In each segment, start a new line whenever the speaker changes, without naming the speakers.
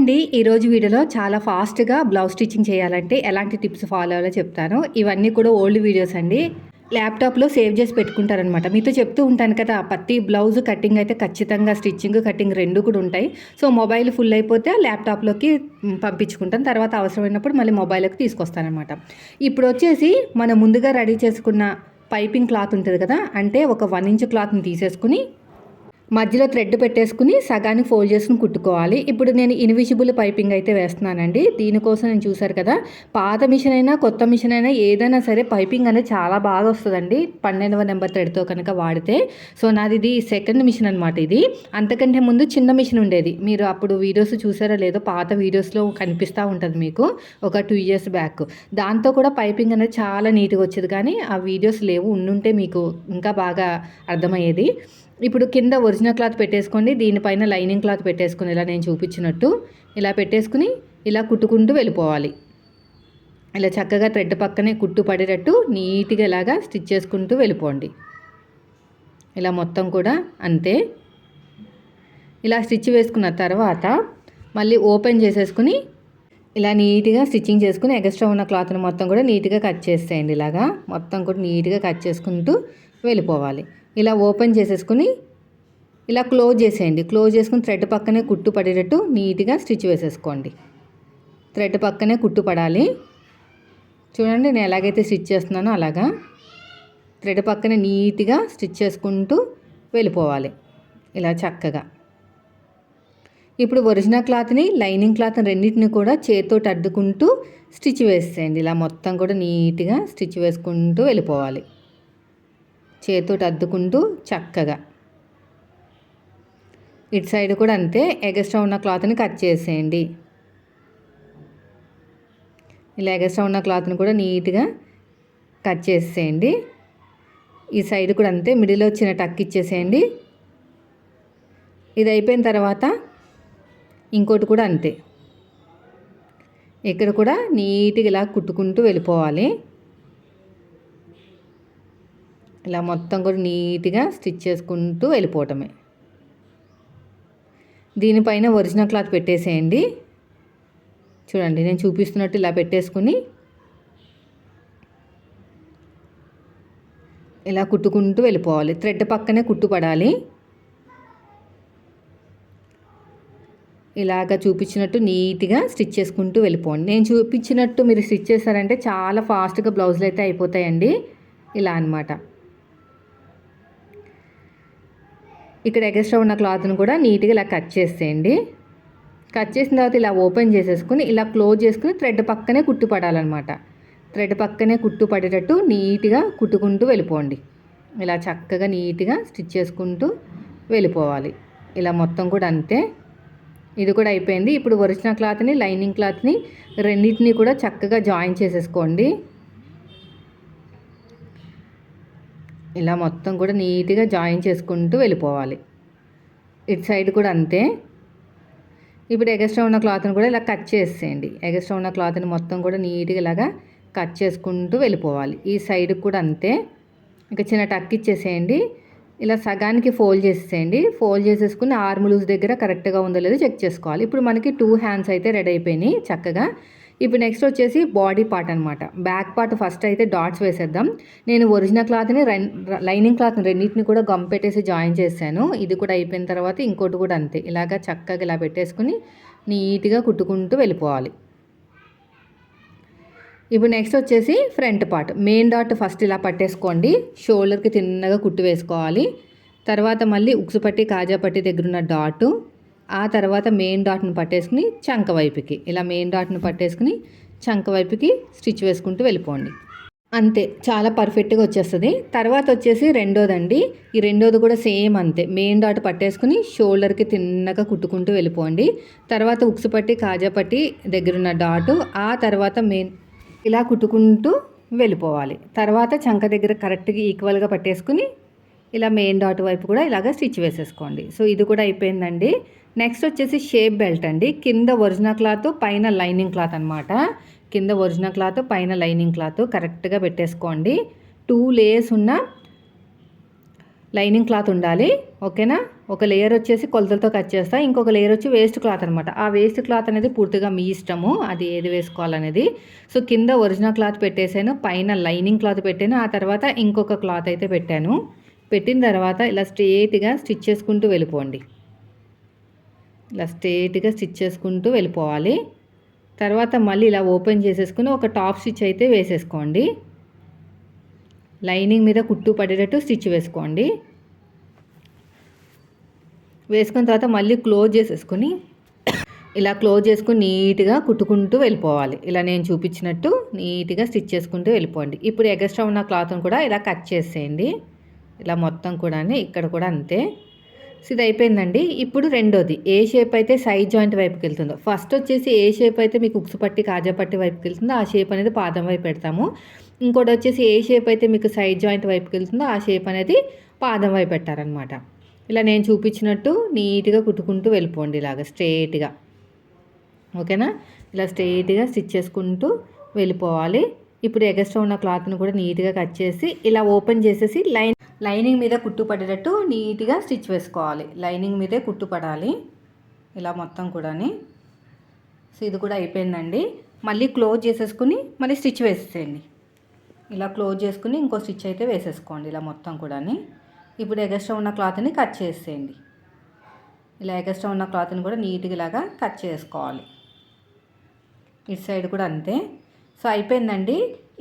అండి ఈరోజు వీడియోలో చాలా ఫాస్ట్గా బ్లౌజ్ స్టిచ్చింగ్ చేయాలంటే ఎలాంటి టిప్స్ ఫాలో అవ్వాలో చెప్తాను. ఇవన్నీ కూడా ఓల్డ్ వీడియోస్ అండి. ల్యాప్టాప్లో సేవ్ చేసి పెట్టుకుంటారనమాట మీతో చెప్తూ ఉంటాను కదా ప్రతి బ్లౌజ్ కటింగ్ అయితే ఖచ్చితంగా స్టిచ్చింగ్ కటింగ్ రెండు కూడా ఉంటాయి. సో మొబైల్ ఫుల్ అయిపోతే ల్యాప్టాప్లోకి పంపించుకుంటాను తర్వాత అవసరమైనప్పుడు మళ్ళీ మొబైల్కి తీసుకొస్తానమాట ఇప్పుడు వచ్చేసి మనం ముందుగా రెడీ చేసుకున్న పైపింగ్ క్లాత్ ఉంటుంది కదా అంటే ఒక వన్ ఇంచ్ క్లాత్ని తీసేసుకుని మధ్యలో థ్రెడ్ పెట్టేసుకుని సగానికి ఫోల్డ్ చేసుకుని కుట్టుకోవాలి. ఇప్పుడు నేను ఇన్విజిబుల్ పైపింగ్ అయితే వేస్తున్నానండి. దీనికోసం నేను చూసారు కదా పాత మిషన్ అయినా కొత్త మిషన్ అయినా ఏదైనా సరే పైపింగ్ అనేది చాలా బాగా వస్తుందండి. పన్నెండవ నెంబర్ థ్రెడ్తో కనుక వాడితే. సో నాది ఇది సెకండ్ మిషన్ అనమాట ఇది. అంతకంటే ముందు చిన్న మిషన్ ఉండేది. మీరు అప్పుడు వీడియోస్ చూసారో లేదో పాత వీడియోస్లో కనిపిస్తూ ఉంటుంది మీకు ఒక టూ ఇయర్స్ బ్యాక్. దాంతో కూడా పైపింగ్ అనేది చాలా నీట్గా వచ్చేది. కానీ ఆ వీడియోస్ లేవు ఉండుంటే మీకు ఇంకా బాగా అర్థమయ్యేది. ఇప్పుడు కింద ఒరిజినల్ క్లాత్ పెట్టేసుకోండి దీనిపైన లైనింగ్ క్లాత్ పెట్టేసుకుని ఇలా నేను చూపించినట్టు ఇలా పెట్టేసుకుని ఇలా కుట్టుకుంటూ వెళ్ళిపోవాలి. ఇలా చక్కగా థ్రెడ్ పక్కనే కుట్టు పడేటట్టు నీట్గా ఇలాగా స్టిచ్ చేసుకుంటూ వెళ్ళిపోండి. ఇలా మొత్తం కూడా అంతే. ఇలా స్టిచ్ వేసుకున్న తర్వాత మళ్ళీ ఓపెన్ చేసేసుకుని ఇలా నీట్గా స్టిచ్చింగ్ చేసుకుని ఎక్స్ట్రా ఉన్న క్లాత్ని మొత్తం కూడా నీట్గా కట్ చేసేయండి ఇలాగా. మొత్తం కూడా నీట్గా కట్ చేసుకుంటూ వెళ్ళిపోవాలి. ఇలా ఓపెన్ చేసేసుకుని ఇలా క్లోజ్ చేసేయండి. క్లోజ్ చేసుకుని థ్రెడ్ పక్కనే కుట్టు పడేటట్టు నీట్గా స్టిచ్ వేసేసుకోండి. థ్రెడ్ పక్కనే కుట్టు పడాలి. చూడండి నేను ఎలాగైతే స్టిచ్ చేస్తున్నానో అలాగా థ్రెడ్ పక్కనే నీట్గా స్టిచ్ చేసుకుంటూ వెళ్ళిపోవాలి ఇలా చక్కగా. ఇప్పుడు ఒరిజినల్ క్లాత్ని లైనింగ్ క్లాత్ని రెండింటిని కూడా చేతితో అడ్డుకుంటూ స్టిచ్ వేసేయండి. ఇలా మొత్తం కూడా నీట్గా స్టిచ్ వేసుకుంటూ వెళ్ళిపోవాలి. చేతితో అద్దుకుంటూ చక్కగా. ఇటు సైడ్ కూడా అంతే ఎగస్ట్రా ఉన్న క్లాత్ని కట్ చేసేయండి. ఇలా ఎగస్ట్రా ఉన్న క్లాత్ని కూడా నీట్గా కట్ చేసేయండి. ఈ సైడ్ కూడా అంతే మిడిల్లో చిన్న టక్ ఇచ్చేసేయండి. ఇది అయిపోయిన తర్వాత ఇంకోటి కూడా అంతే. ఇక్కడ కూడా నీట్గా ఇలా కుట్టుకుంటూ వెళ్ళిపోవాలి. ఇలా మొత్తం కూడా నీట్గా స్టిచ్ చేసుకుంటూ వెళ్ళిపోవటమే. దీనిపైన ఒరిజినల్ క్లాత్ పెట్టేసేయండి. చూడండి నేను చూపిస్తున్నట్టు ఇలా పెట్టేసుకుని ఇలా కుట్టుకుంటూ వెళ్ళిపోవాలి. థ్రెడ్ పక్కనే కుట్టు పడాలి ఇలాగ చూపించినట్టు నీట్గా స్టిచ్ చేసుకుంటూ వెళ్ళిపోండి. నేను చూపించినట్టు మీరు స్టిచ్ చేశారంటే చాలా ఫాస్ట్గా బ్లౌజులు అయితే అయిపోతాయండి. ఇలా అన్నమాట. ఇక్కడ ఎగస్ట్రా ఉన్న క్లాత్ని కూడా నీట్గా ఇలా కట్ చేసేయండి. కట్ చేసిన తర్వాత ఇలా ఓపెన్ చేసేసుకుని ఇలా క్లోజ్ చేసుకుని థ్రెడ్ పక్కనే కుట్టు పడాలన్నమాట థ్రెడ్ పక్కనే కుట్టు పడేటట్టు నీట్గా కుట్టుకుంటూ వెళ్ళిపోండి. ఇలా చక్కగా నీట్గా స్టిచ్ చేసుకుంటూ వెళ్ళిపోవాలి. ఇలా మొత్తం కూడా అంతే. ఇది కూడా అయిపోయింది. ఇప్పుడు ఒరిజినల్ క్లాత్ని లైనింగ్ క్లాత్ని రెండింటిని కూడా చక్కగా జాయిన్ చేసేసుకోండి. ఇలా మొత్తం కూడా నీట్గా జాయిన్ చేసుకుంటూ వెళ్ళిపోవాలి. ఇటు సైడ్ కూడా అంతే. ఇప్పుడు ఎగస్ట్రా ఉన్న క్లాత్ని కూడా ఇలా కట్ చేసేయండి. ఎగస్ట్రా ఉన్న క్లాత్ని మొత్తం కూడా నీట్గా ఇలాగా కట్ చేసుకుంటూ వెళ్ళిపోవాలి. ఈ సైడ్ కూడా అంతే. ఇంకా చిన్న టక్ ఇచ్చేసేయండి. ఇలా సగానికి ఫోల్డ్ చేసేయండి ఫోల్డ్ చేసేసుకుని ఆర్మ్ లూజ్ దగ్గర కరెక్ట్గా ఉందో లేదో చెక్ చేసుకోవాలి. ఇప్పుడు మనకి టూ హ్యాండ్స్ అయితే రెడీ అయిపోయినాయి చక్కగా. ఇప్పుడు నెక్స్ట్ వచ్చేసి బాడీ పార్ట్ అనమాట బ్యాక్ పార్ట్ ఫస్ట్ అయితే డాట్స్ వేసేద్దాం. నేను ఒరిజినల్ క్లాత్ని లైనింగ్ క్లాత్ని రెండింటిని కూడా గమ్ పెట్టేసి జాయిన్ చేశాను. ఇది కూడా అయిపోయిన తర్వాత ఇంకోటి కూడా అంతే. ఇలాగా చక్కగా ఇలా పెట్టేసుకుని నీట్గా కుట్టుకుంటూ వెళ్ళిపోవాలి. ఇప్పుడు నెక్స్ట్ వచ్చేసి front part main dot first ఇలా పట్టేసుకోండి. షోల్డర్కి తిన్నగా కుట్టు వేసుకోవాలి. తర్వాత మళ్ళీ ఉక్సుపట్టి కాజాపట్టి కాజా పట్టి దగ్గర ఉన్న డాటు ఆ తర్వాత మెయిన్ డాట్ను పట్టేసుకుని చంక వైపుకి. ఇలా మెయిన్ డాట్ను పట్టేసుకుని చంక వైపుకి స్టిచ్ వేసుకుంటూ వెళ్ళిపోండి. అంతే చాలా పర్ఫెక్ట్గా వచ్చేస్తుంది. తర్వాత వచ్చేసి రెండోదండి. ఈ రెండోది కూడా సేమ్ అంతే. మెయిన్ డాట్ పట్టేసుకుని షోల్డర్కి తిన్నగా కుట్టుకుంటూ వెళ్ళిపోండి. తర్వాత ఉక్సు పట్టి కాజా పట్టి దగ్గరున్న డాటు ఆ తర్వాత మెయిన్ ఇలా కుట్టుకుంటూ వెళ్ళిపోవాలి. తర్వాత చంక దగ్గర కరెక్ట్గా ఈక్వల్గా పట్టేసుకుని ఇలా మెయిన్ డాట్ వైపు కూడా ఇలాగ స్టిచ్ వేసేసుకోండి. సో ఇది కూడా అయిపోయిందండి. నెక్స్ట్ వచ్చేసి షేప్ బెల్ట్ అండి. కింద ఒరిజినల్ క్లాత్ పైన లైనింగ్ క్లాత్ అనమాట కింద ఒరిజినల్ క్లాత్ పైన లైనింగ్ క్లాత్ కరెక్ట్గా పెట్టేసుకోండి. టూ లేయర్స్ ఉన్న లైనింగ్ క్లాత్ ఉండాలి. ఓకేనా? ఒక లేయర్ వచ్చేసి కొలతలతో కట్ చేస్తా. ఇంకొక లేయర్ వచ్చి వేస్ట్ క్లాత్ అనమాట ఆ వేస్ట్ క్లాత్ అనేది పూర్తిగా మీ ఇష్టము. అది ఏది వేసుకోవాలనేది. సో కింద ఒరిజినల్ క్లాత్ పెట్టేశాను పైన లైనింగ్ క్లాత్ పెట్టాను. ఆ తర్వాత ఇంకొక క్లాత్ అయితే పెట్టాను. పెట్టిన తర్వాత ఇలా స్ట్రేట్గా స్టిచ్ చేసుకుంటూ వెళ్ళిపోండి. ఇలా స్ట్రేట్గా స్టిచ్ చేసుకుంటూ వెళ్ళిపోవాలి. తర్వాత మళ్ళీ ఇలా ఓపెన్ చేసేసుకుని ఒక టాప్ స్టిచ్ అయితే వేసేసుకోండి. లైనింగ్ మీద కుట్టు పడేటట్టు స్టిచ్ వేసుకోండి. వేసుకున్న తర్వాత మళ్ళీ క్లోజ్ చేసేసుకొని ఇలా క్లోజ్ చేసుకుని నీట్గా కుట్టుకుంటూ వెళ్ళిపోవాలి. ఇలా నేను చూపించినట్టు నీట్గా స్టిచ్ చేసుకుంటూ వెళ్ళిపోండి. ఇప్పుడు ఎగస్ట్రా ఉన్న క్లాత్ని కూడా ఇలా కట్ చేసేయండి. ఇలా మొత్తం కూడా ఇక్కడ కూడా అంతే. సో ఇది అయిపోయిందండి. ఇప్పుడు రెండోది. ఏ షేప్ అయితే సైడ్ జాయింట్ వైపుకి వెళ్తుందో. ఫస్ట్ వచ్చేసి ఏ షేప్ అయితే మీకు ఉక్సు పట్టి కాజా పట్టి వైపుకి వెళ్తుందో ఆ షేప్ అనేది పాదం వైపు పెడతాము. ఇంకోటి వచ్చేసి ఏ షేప్ అయితే మీకు సైడ్ జాయింట్ వైపుకి వెళ్తుందో ఆ షేప్ అనేది పాదం వైపు పెట్టారనమాట ఇలా నేను చూపించినట్టు నీట్గా కుట్టుకుంటూ వెళ్ళిపోండి ఇలాగ స్ట్రేట్గా. ఓకేనా? ఇలా స్ట్రేట్గా స్టిచ్ చేసుకుంటూ వెళ్ళిపోవాలి. ఇప్పుడు ఎగస్ట్రా ఉన్న క్లాత్ను కూడా నీట్గా కట్ చేసి ఇలా ఓపెన్ చేసేసి లైన్ లైనింగ్ మీద కుట్టు పడేటట్టు నీట్గా స్టిచ్ వేసుకోవాలి. లైనింగ్ మీదే కుట్టు పడాలి. ఇలా మొత్తం కూడాని. సో ఇది కూడా అయిపోయిందండి. మళ్ళీ క్లోజ్ చేసేసుకుని మళ్ళీ స్టిచ్ వేసేయండి ఇలా క్లోజ్ చేసుకుని ఇంకో స్టిచ్ అయితే వేసేసుకోండి ఇలా మొత్తం కూడాని. ఇప్పుడు ఎగస్ట్రా ఉన్న క్లాత్ని కట్ చేసేయండి. ఇలా ఎగస్ట్రా ఉన్న క్లాత్ని కూడా నీట్గా ఇలాగా కట్ చేసుకోవాలి. ఇటు సైడ్ కూడా అంతే. సో అయిపోయిందండి.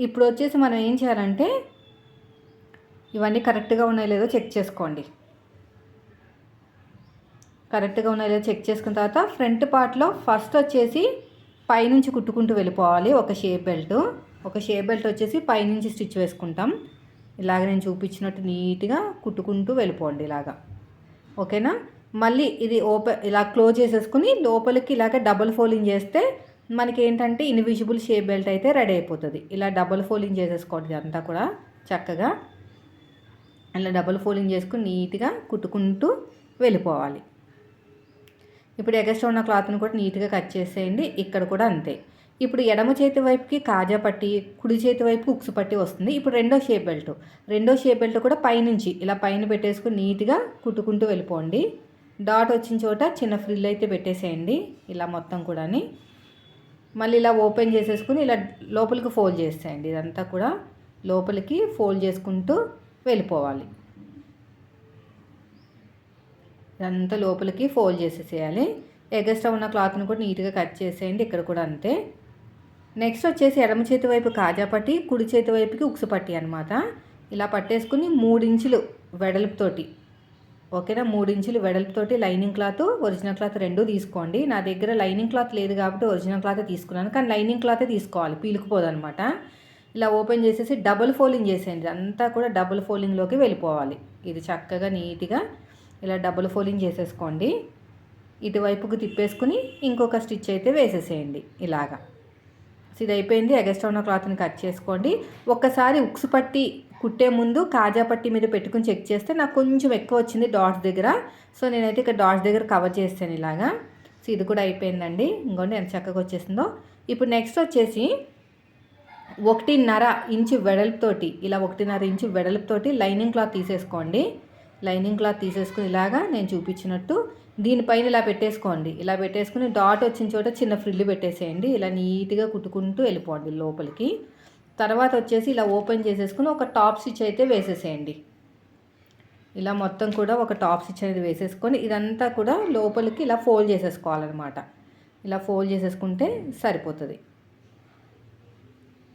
ఇప్పుడు వచ్చేసి మనం ఏం చేయాలంటే ఇవన్నీ కరెక్ట్గా ఉన్నాయో లేదో చెక్ చేసుకోండి. కరెక్ట్గా ఉన్నాయో లేదో చెక్ చేసుకున్న తర్వాత ఫ్రంట్ పార్ట్లో ఫస్ట్ వచ్చేసి పైనుంచి కుట్టుకుంటూ వెళ్ళిపోవాలి ఒక షేప్ బెల్ట్. ఒక షేప్ బెల్ట్ వచ్చేసి పైనుంచి స్టిచ్ వేసుకుంటాం. ఇలాగ నేను చూపించినట్టు నీట్గా కుట్టుకుంటూ వెళ్ళిపోండి ఇలాగా. ఓకేనా? మళ్ళీ ఇది ఓపెన్ ఇలా క్లోజ్ చేసేసుకుని లోపలికి ఇలాగ డబుల్ ఫోల్డింగ్ చేస్తే మనకి ఏంటంటే ఇన్విజిబుల్ షేప్ బెల్ట్ అయితే రెడీ అయిపోతుంది. ఇలా డబుల్ ఫోల్డింగ్ చేసేసుకోండి అంతా కూడా చక్కగా. అలా డబుల్ ఫోల్డింగ్ చేసుకుని నీట్గా కుట్టుకుంటూ వెళ్ళిపోవాలి. ఇప్పుడు ఎగస్ట్రా ఉన్న క్లాత్ని కూడా నీట్గా కట్ చేసేయండి. ఇక్కడ కూడా అంతే. ఇప్పుడు ఎడమ చేతి వైపుకి కాజా పట్టి కుడి చేతి వైపు ఉక్సు పట్టి వస్తుంది. ఇప్పుడు రెండో షేప్ బెల్ట్ రెండో షేప్ బెల్ట్ కూడా పైనుంచి ఇలా పైన పెట్టేసుకుని నీట్గా కుట్టుకుంటూ వెళ్ళిపోండి. డాట్ వచ్చిన చోట చిన్న ఫ్రిల్ అయితే పెట్టేసేయండి. ఇలా మొత్తం కూడాని. మళ్ళీ ఇలా ఓపెన్ చేసేసుకుని ఇలా లోపలికి ఫోల్డ్ చేసేయండి. ఇదంతా కూడా లోపలికి ఫోల్డ్ చేసుకుంటూ వెళ్ళిపోవాలి. ఇదంతా లోపలికి ఫోల్డ్ చేసేసేయాలి. ఎగస్ట్రా ఉన్న క్లాత్ని కూడా నీట్గా కట్ చేసేయండి. ఇక్కడ కూడా అంతే. నెక్స్ట్ వచ్చేసి ఎడమ చేతి వైపు కాజా పట్టి కుడి చేతి వైపుకి ఉక్సు పట్టి అనమాట ఇలా పట్టేసుకుని మూడించులు వెడల్పుతోటి ఓకేనా? మూడించులు వెడల్పుతోటి లైనింగ్ క్లాత్ ఒరిజినల్ క్లాత్ రెండు తీసుకోండి. నా దగ్గర లైనింగ్ క్లాత్ లేదు కాబట్టి ఒరిజినల్ క్లాత్ తీసుకున్నాను. కానీ లైనింగ్ క్లాతే తీసుకోవాలి పీలుకుపోదనమాట. ఇలా ఓపెన్ చేసేసి డబుల్ ఫోల్డింగ్ చేసేయండి. అంతా కూడా డబుల్ ఫోల్డింగ్లోకి వెళ్ళిపోవాలి. ఇది చక్కగా నీట్గా ఇలా డబుల్ ఫోల్డింగ్ చేసేసుకోండి. ఇటువైపుకు తిప్పేసుకుని ఇంకొక స్టిచ్ అయితే వేసేసేయండి. ఇలాగా. ఇది అయిపోయింది. ఎగస్ట్రా ఉన్న క్లాత్ని కట్ చేసుకోండి. ఒక్కసారి ఉక్సు పట్టి కుట్టే ముందు కాజా పట్టి మీద పెట్టుకుని చెక్ చేస్తే నాకు కొంచెం ఎక్కువ వచ్చింది డాట్స్ దగ్గర. సో నేనైతే ఇక్కడ డాట్స్ దగ్గర కవర్ చేస్తాను ఇలాగా. సో ఇది కూడా అయిపోయిందండి. ఇంకోండి ఎంత చక్కగా వచ్చేసిందో. ఇప్పుడు నెక్స్ట్ వచ్చేసి ఒకటిన్నర ఇంచు వెడల్పుతోటి ఇలా ఒకటిన్నర ఇంచు వెడల్పుతోటి లైనింగ్ క్లాత్ తీసేసుకోండి. లైనింగ్ క్లాత్ తీసేసుకుని ఇలాగా నేను చూపించినట్టు దీనిపైన ఇలా పెట్టేసుకోండి. ఇలా పెట్టేసుకుని డాట్ వచ్చిన చోట చిన్న ఫ్రిల్లు పెట్టేసేయండి. ఇలా నీట్గా కుట్టుకుంటూ వెళ్ళిపోండి లోపలికి. తర్వాత వచ్చేసి ఇలా ఓపెన్ చేసేసుకుని ఒక టాప్ స్టిచ్ అయితే వేసేసేయండి. ఇలా మొత్తం కూడా ఒక టాప్ స్టిచ్ అనేది వేసేసుకొని ఇదంతా కూడా లోపలికి ఇలా ఫోల్డ్ చేసేసుకోవాలన్నమాట. ఇలా ఫోల్డ్ చేసేసుకుంటే సరిపోతుంది.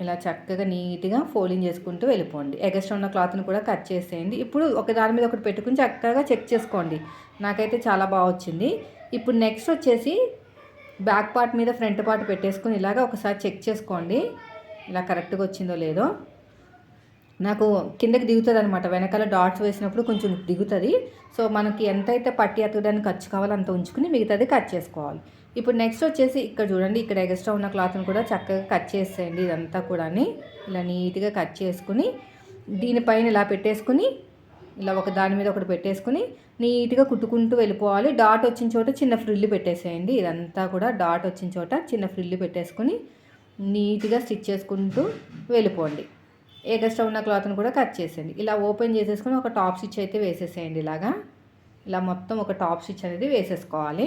ఇలా చక్కగా నీట్గా ఫోల్డింగ్ చేసుకుంటూ వెళ్ళిపోండి. ఎగస్ట్రా ఉన్న క్లాత్ని కూడా కట్ చేసేయండి. ఇప్పుడు ఒక దాని మీద ఒకటి పెట్టుకుని చక్కగా చెక్ చేసుకోండి. నాకైతే చాలా బాగా వచ్చింది. ఇప్పుడు నెక్స్ట్ వచ్చేసి బ్యాక్ పార్ట్ మీద ఫ్రంట్ పార్ట్ పెట్టేసుకుని ఇలాగ ఒకసారి చెక్ చేసుకోండి. ఇలా కరెక్ట్గా వచ్చిందో లేదో. నాకు కిందకి దిగుతుంది అనమాట వెనకాల డాట్స్ వేసినప్పుడు కొంచెం దిగుతుంది. సో మనకి ఎంతైతే పట్టి అతకడానికి ఖర్చు కావాలో అంత ఉంచుకుని మిగతాది కట్ చేసుకోవాలి. ఇప్పుడు నెక్స్ట్ వచ్చేసి ఇక్కడ చూడండి ఇక్కడ ఎక్స్ట్రా ఉన్న క్లాత్ని కూడా చక్కగా కట్ చేసేయండి. ఇదంతా కూడా ఇలా నీట్గా కట్ చేసుకుని దీనిపైన ఇలా పెట్టేసుకుని ఇలా ఒక దాని మీద ఒకటి పెట్టేసుకుని నీట్గా కుట్టుకుంటూ వెళ్ళిపోవాలి. డాట్ వచ్చిన చోట చిన్న ఫ్రిల్లు పెట్టేసేయండి. ఇదంతా కూడా డాట్ వచ్చిన చోట చిన్న ఫ్రిల్లు పెట్టేసుకుని నీట్గా స్టిచ్ చేసుకుంటూ వెళ్ళిపోండి. ఎగస్ట్రా ఉన్న క్లాత్ని కూడా కట్ చేసేయండి. ఇలా ఓపెన్ చేసేసుకుని ఒక టాప్ స్టిచ్ అయితే వేసేసేయండి ఇలాగా. ఇలా మొత్తం ఒక టాప్ స్టిచ్ అనేది వేసేసుకోవాలి.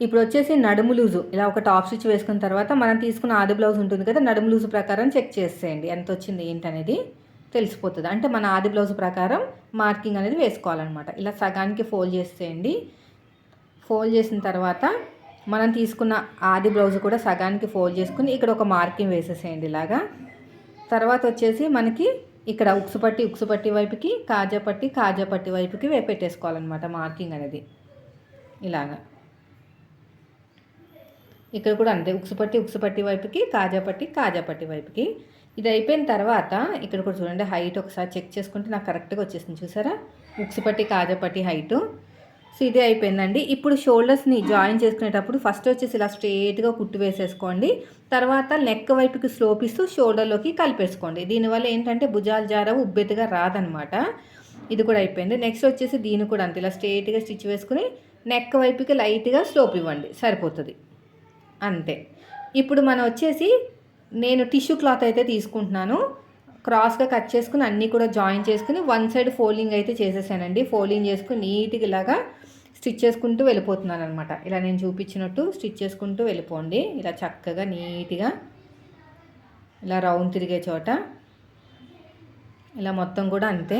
ఇప్పుడు వచ్చేసి నడుము లూజు. ఇలా ఒక టాప్ స్టిచ్ వేసుకున్న తర్వాత మనం తీసుకున్న ఆది బ్లౌజ్ ఉంటుంది కదా నడుము లూజు ప్రకారం చెక్ చేసేయండి. ఎంత వచ్చింది ఏంటనేది తెలిసిపోతుంది. అంటే మన ఆది బ్లౌజ్ ప్రకారం మార్కింగ్ అనేది వేసుకోవాలన్నమాట. ఇలా సగానికి ఫోల్డ్ చేసేయండి. ఫోల్డ్ చేసిన తర్వాత మనం తీసుకున్న ఆది బ్లౌజ్ కూడా సగానికి ఫోల్డ్ చేసుకుని ఇక్కడ ఒక మార్కింగ్ వేసేసేయండి ఇలాగా. తర్వాత వచ్చేసి మనకి ఇక్కడ ఉక్సు పట్టి ఉక్సు పట్టి వైపుకి కాజా పట్టి కాజా పట్టి వైపుకి వేపెట్టేసుకోవాలన్నమాట మార్కింగ్ అనేది. ఇలాగా. ఇక్కడ కూడా అంతే ఉక్సు పట్టి ఉక్సు పట్టి వైపుకి కాజా పట్టి కాజా పట్టి వైపుకి. ఇది అయిపోయిన తర్వాత ఇక్కడ కూడా చూడండి హైట్ ఒకసారి చెక్ చేసుకుంటే నాకు కరెక్ట్గా వచ్చేసింది చూసారా? ఉక్సు పట్టి కాజా పట్టి హైటు. సో ఇదే అయిపోయిందండి. ఇప్పుడు షోల్డర్స్ని జాయిన్ చేసుకునేటప్పుడు ఫస్ట్ వచ్చేసి ఇలా స్ట్రేట్గా కుట్టు వేసేసుకోండి. తర్వాత నెక్ వైపుకి స్లోపిస్తూ షోల్డర్లోకి కలిపేసుకోండి. దీనివల్ల ఏంటంటే భుజాలు జార ఉబ్బెత్తుగా రాదనమాట. ఇది కూడా అయిపోయింది. నెక్స్ట్ వచ్చేసి దీన్ని కూడా అంతే ఇలా స్ట్రేట్గా స్టిచ్ వేసుకుని నెక్ వైపుకి లైట్గా స్లోప్ ఇవ్వండి. సరిపోతుంది. అంతే. ఇప్పుడు మనం వచ్చేసి నేను టిష్యూ క్లాత్ అయితే తీసుకుంటున్నాను. క్రాస్గా కట్ చేసుకుని అన్నీ కూడా జాయిన్ చేసుకుని వన్ సైడ్ ఫోల్డింగ్ అయితే చేసేసానండి. ఫోల్డింగ్ చేసుకుని నీట్గా ఇలాగా స్టిచ్ చేసుకుంటూ వెళ్ళిపోతున్నాను అనమాట ఇలా నేను చూపించినట్టు స్టిచ్ చేసుకుంటూ వెళ్ళిపోండి. ఇలా చక్కగా నీట్గా ఇలా రౌండ్ తిరిగే చోట ఇలా మొత్తం కూడా అంతే.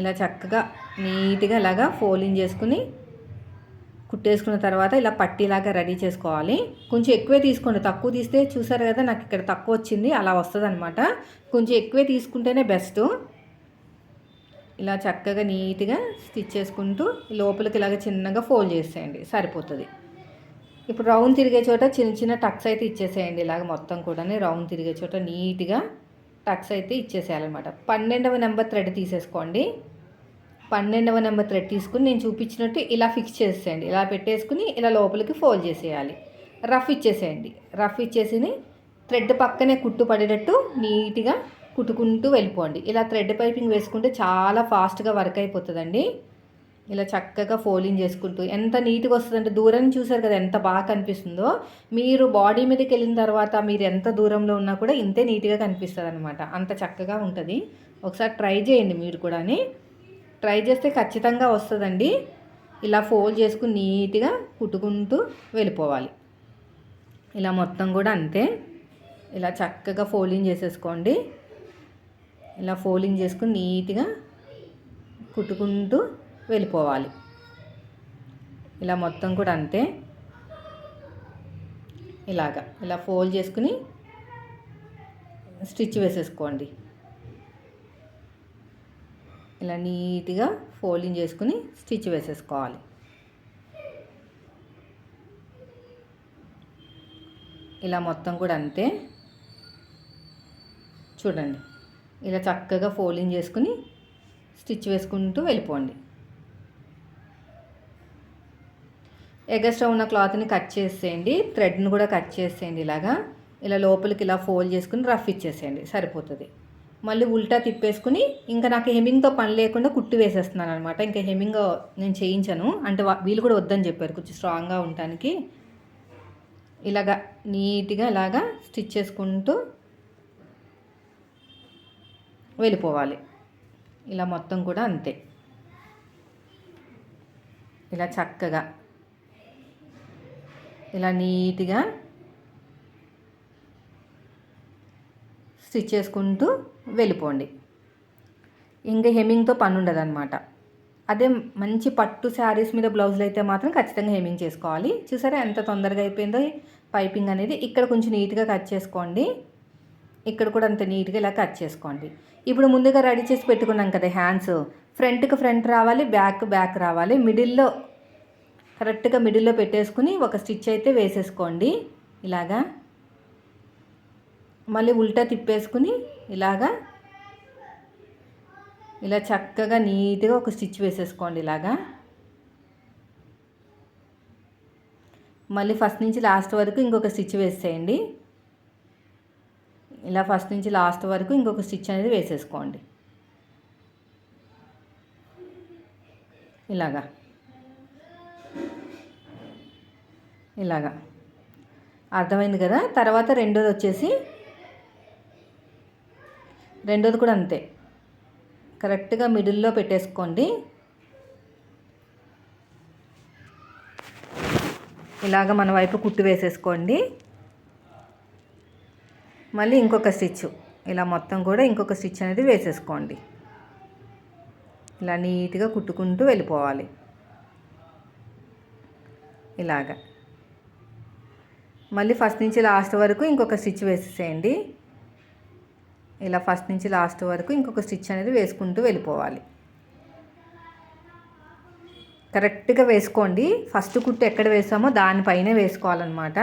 ఇలా చక్కగా నీట్గా ఇలాగా ఫోల్డింగ్ చేసుకుని కుట్టేసుకున్న తర్వాత ఇలా పట్టీలాగా రెడీ చేసుకోవాలి. కొంచెం ఎక్కువే తీసుకోండి. తక్కువ తీస్తే చూసారు కదా నాకు ఇక్కడ తక్కువ వచ్చింది అలా వస్తుంది అనమాట కొంచెం ఎక్కువే తీసుకుంటేనే బెస్ట్. ఇలా చక్కగా నీట్గా స్టిచ్ చేసుకుంటూ లోపలికి ఇలాగ చిన్నగా ఫోల్డ్ చేసేయండి. సరిపోతుంది. ఇప్పుడు రౌండ్ తిరిగే చోట చిన్న చిన్న టక్స్ అయితే ఇచ్చేసేయండి ఇలాగ మొత్తం కూడా రౌండ్ తిరిగే చోట నీట్గా టక్స్ అయితే ఇచ్చేసేయాలన్నమాట. పన్నెండవ నెంబర్ థ్రెడ్ తీసేసుకోండి. పన్నెండవ నెంబర్ థ్రెడ్ తీసుకుని నేను చూపించినట్టు ఇలా ఫిక్స్ చేసేయండి. ఇలా పెట్టేసుకుని ఇలా లోపలికి ఫోల్డ్ చేసేయాలి. రఫ్ ఇచ్చేసేయండి. రఫ్ ఇచ్చేసి థ్రెడ్ పక్కనే కుట్టు పడేటట్టు నీట్గా కుట్టుకుంటూ వెళ్ళిపోండి. ఇలా థ్రెడ్ పైపింగ్ వేసుకుంటే చాలా ఫాస్ట్గా వర్క్ అయిపోతుందండి. ఇలా చక్కగా ఫోల్డింగ్ చేసుకుంటూ ఎంత నీట్గా వస్తుందంటే దూరం చూసారు కదా ఎంత బాగా కనిపిస్తుందో. మీరు బాడీ మీదకి వెళ్ళిన తర్వాత మీరు ఎంత దూరంలో ఉన్నా కూడా ఇంతే నీట్గా కనిపిస్తుంది అనమాట అంత చక్కగా ఉంటుంది. ఒకసారి ట్రై చేయండి మీరు కూడా ట్రై చేస్తే ఖచ్చితంగా వస్తుందండి. ఇలా ఫోల్డ్ చేసుకుని నీట్గా కుట్టుకుంటూ వెళ్ళిపోవాలి. ఇలా మొత్తం కూడా అంతే. ఇలా చక్కగా ఫోల్డింగ్ చేసేసుకోండి. ఇలా ఫోల్డింగ్ చేసుకుని నీట్గా కుట్టుకుంటూ వెళ్ళిపోవాలి. ఇలా మొత్తం కూడా అంతే. ఇలాగా ఇలా ఫోల్డ్ చేసుకుని స్టిచ్ వేసేసుకోండి. ఇలా నీట్గా ఫోల్డింగ్ చేసుకుని స్టిచ్ వేసేసుకోవాలి. ఇలా మొత్తం కూడా అంతే. చూడండి. ఇలా చక్కగా ఫోల్డింగ్ చేసుకుని స్టిచ్ వేసుకుంటూ వెళ్ళిపోండి. ఎగస్ట్రా ఉన్న క్లాత్ని కట్ చేసేయండి. థ్రెడ్ని కూడా కట్ చేసేయండి ఇలాగా. ఇలా లోపలికి ఇలా ఫోల్డ్ చేసుకుని రఫ్ ఇచ్చేసేయండి. సరిపోతుంది. మళ్ళీ ఉల్టా తిప్పేసుకుని ఇంకా నాకు హెమింగ్తో పని లేకుండా కుట్టి వేసేస్తున్నాను అనమాట ఇంకా హెమింగ్ నేను చేయించాను. అంటే వీళ్ళు కూడా వద్దని చెప్పారు. కొంచెం స్ట్రాంగ్గా ఉండటానికి. ఇలాగా నీట్గా ఇలాగా స్టిచ్ చేసుకుంటూ వెళ్ళిపోవాలి. ఇలా మొత్తం కూడా అంతే. ఇలా చక్కగా. ఇలా నీట్గా స్టిచ్ చేసుకుంటూ వెళ్ళిపోండి. ఇంకా హెమ్మింగ్తో పని ఉండదన్నమాట. అదే మంచి పట్టు శారీస్ మీద బ్లౌజులు అయితే మాత్రం ఖచ్చితంగా హెమ్మింగ్ చేసుకోవాలి. చూసారా ఎంత తొందరగా అయిపోయిందో? పైపింగ్ అనేది ఇక్కడ కొంచెం నీట్గా కట్ చేసుకోండి. ఇక్కడ కూడా అంత నీట్గా ఇలా కట్ చేసుకోండి. ఇప్పుడు ముందుగా రెడీ చేసి పెట్టుకున్నాం కదా హ్యాండ్స్. ఫ్రంట్కి ఫ్రంట్ రావాలి బ్యాక్ బ్యాక్ రావాలి. మిడిల్లో కరెక్ట్గా మిడిల్లో పెట్టేసుకుని ఒక స్టిచ్ అయితే వేసేసుకోండి. ఇలాగా. మళ్ళీ ఉల్టా తిప్పేసుకుని ఇలాగా. ఇలా చక్కగా నీట్గా ఒక స్టిచ్ వేసేసుకోండి ఇలాగా. మళ్ళీ ఫస్ట్ నుంచి లాస్ట్ వరకు ఇంకొక స్టిచ్ వేసేయండి. ఇలా ఫస్ట్ నుంచి లాస్ట్ వరకు ఇంకొక స్టిచ్ అనేది వేసేసుకోండి. ఇలాగా. ఇలాగా. అర్థమైంది కదా? తర్వాత రెండోది వచ్చేసి రెండోది కూడా అంతే. కరెక్ట్గా మిడిల్లో పెట్టేసుకోండి. ఇలాగ మన వైపు కుట్టు వేసేసుకోండి. మళ్ళీ ఇంకొక స్టిచ్. ఇలా మొత్తం కూడా ఇంకొక స్టిచ్ అనేది వేసేసుకోండి. ఇలా నీట్గా కుట్టుకుంటూ వెళ్ళిపోవాలి. ఇలాగా. మళ్ళీ ఫస్ట్ నుంచి లాస్ట్ వరకు ఇంకొక స్టిచ్ వేసేసేయండి. ఇలా ఫస్ట్ నుంచి లాస్ట్ వరకు ఇంకొక స్టిచ్ అనేది వేసుకుంటూ వెళ్ళిపోవాలి. కరెక్ట్గా వేసుకోండి. ఫస్ట్ కుట్టు ఎక్కడ వేసామో దానిపైనే వేసుకోవాలన్నమాట.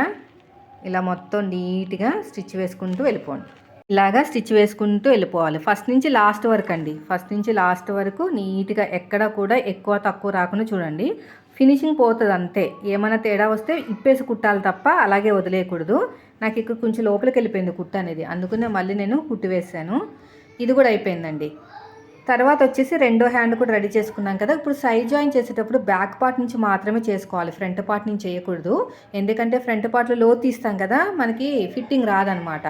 ఇలా మొత్తం నీట్గా స్టిచ్ వేసుకుంటూ వెళ్ళిపోండి. ఇలాగా స్టిచ్ వేసుకుంటూ వెళ్ళిపోవాలి. ఫస్ట్ నుంచి లాస్ట్ వరకు అండి. ఫస్ట్ నుంచి లాస్ట్ వరకు నీట్గా ఎక్కడ కూడా ఎక్కువ తక్కువ రాకుండా చూడండి. ఫినిషింగ్ పోతుంది అంతే. ఏమైనా తేడా వస్తే ఇప్పేసి కుట్టాలి తప్ప అలాగే వదిలేయకూడదు. నాకు ఇక్కడ కొంచెం లోపలికి వెళ్ళిపోయింది కుట్టు అనేది. అందుకనే మళ్ళీ నేను కుట్టి వేసాను. ఇది కూడా అయిపోయిందండి. తర్వాత వచ్చేసి రెండో హ్యాండ్ కూడా రెడీ చేసుకున్నాం కదా. ఇప్పుడు సైడ్ జాయిన్ చేసేటప్పుడు బ్యాక్ పార్ట్ నుంచి మాత్రమే చేసుకోవాలి. ఫ్రంట్ పార్ట్ నుంచి చేయకూడదు. ఎందుకంటే ఫ్రంట్ పార్ట్లో లో తీస్తాం కదా మనకి ఫిట్టింగ్ రాదనమాట.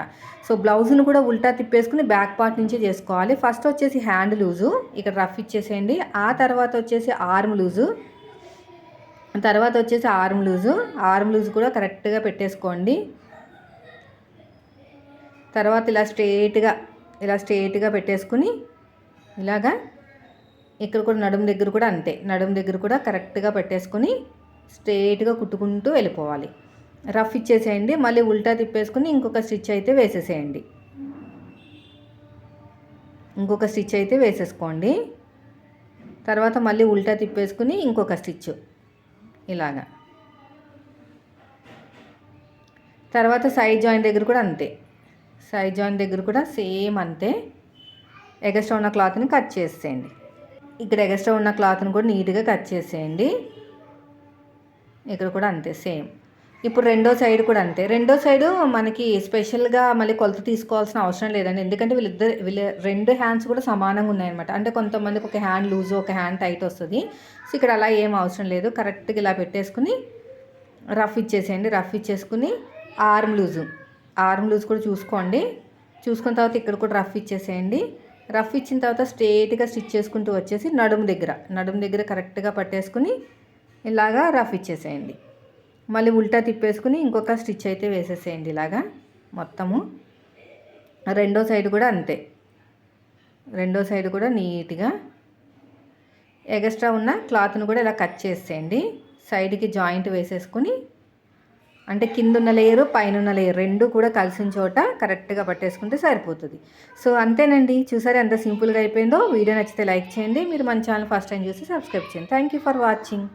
సో బ్లౌజ్ను కూడా ఉల్టా తిప్పేసుకుని బ్యాక్ పార్ట్ నుంచే చేసుకోవాలి. ఫస్ట్ వచ్చేసి హ్యాండ్ లూజు. ఇక్కడ రఫ్ ఇచ్చేసేయండి. ఆ తర్వాత వచ్చేసి ఆర్మ్ లూజు. తర్వాత వచ్చేసి ఆర్మ్ లూజు. ఆర్మ్ లూజ్ కూడా కరెక్ట్గా పెట్టేసుకోండి. తర్వాత ఇలా స్ట్రేట్గా ఇలా స్ట్రేట్గా పెట్టేసుకుని ఇలాగా ఇక్కడ కూడా నడుము దగ్గర కూడా అంతే. నడుము దగ్గర కూడా కరెక్ట్గా పెట్టేసుకొని స్ట్రేట్గా కుట్టుకుంటూ వెళ్ళిపోవాలి. రఫ్ ఇచ్చేసేయండి మళ్ళీ ఉల్టా తిప్పేసుకుని ఇంకొక స్టిచ్ అయితే వేసేసేయండి. ఇంకొక స్టిచ్ అయితే వేసేసుకోండి. తర్వాత మళ్ళీ ఉల్టా తిప్పేసుకుని ఇంకొక స్టిచ్ ఇలాగా. తర్వాత సైడ్ జాయిన్ దగ్గర కూడా అంతే. సైడ్ జాయిన్ దగ్గర కూడా సేమ్ అంతే. ఎగస్ట్రా ఉన్న క్లాత్ని కట్ చేసేయండి. ఇక్కడ ఎగస్ట్రా ఉన్న క్లాత్ని కూడా నీట్గా కట్ చేసేయండి. ఇక్కడ కూడా అంతే సేమ్. ఇప్పుడు రెండో సైడ్ కూడా అంతే. రెండో సైడు మనకి స్పెషల్గా మళ్ళీ కొలత తీసుకోవాల్సిన అవసరం లేదండి. ఎందుకంటే వీళ్ళిద్దరు వీళ్ళ రెండు హ్యాండ్స్ కూడా సమానంగా ఉన్నాయన్నమాట. అంటే కొంతమందికి ఒక హ్యాండ్ లూజ్ ఒక హ్యాండ్ టైట్ వస్తుంది. సో ఇక్కడ అలా ఏం అవసరం లేదు. కరెక్ట్గా ఇలా పెట్టేసుకుని రఫ్ ఇచ్చేసేయండి. రఫ్ ఇచ్చేసుకుని ఆర్మ్ లూజు. ఆర్మ్ లూజ్ కూడా చూసుకోండి. చూసుకున్న తర్వాత ఇక్కడ కూడా రఫ్ ఇచ్చేసేయండి. రఫ్ ఇచ్చిన తర్వాత స్ట్రేట్గా స్టిచ్ చేసుకుంటూ వచ్చేసి నడుము దగ్గర. నడుము దగ్గర కరెక్ట్గా పట్టేసుకుని ఇలాగా రఫ్ ఇచ్చేసేయండి. మళ్ళీ ఉల్టా తిప్పేసుకుని ఇంకొక స్టిచ్ అయితే వేసేసేయండి ఇలాగా మొత్తము. రెండో సైడ్ కూడా అంతే. రెండో సైడ్ కూడా నీట్గా ఎగస్ట్రా ఉన్న క్లాత్ను కూడా ఇలా కట్ చేసేయండి. సైడ్కి జాయింట్ వేసేసుకుని అంటే కింద ఉన్న లేయరు పైన ఉన్న లేయర్ రెండు కూడా కలిసిన చోట కరెక్ట్గా పట్టేసుకుంటే సరిపోతుంది. సో అంతేనండి. చూసారా ఎంత సింపుల్గా అయిపోయిందో? వీడియో నచ్చితే లైక్ చేయండి. మీరు మన ఛానల్ ఫస్ట్ టైం చూసి సబ్స్క్రైబ్ చేయండి. Thank you for watching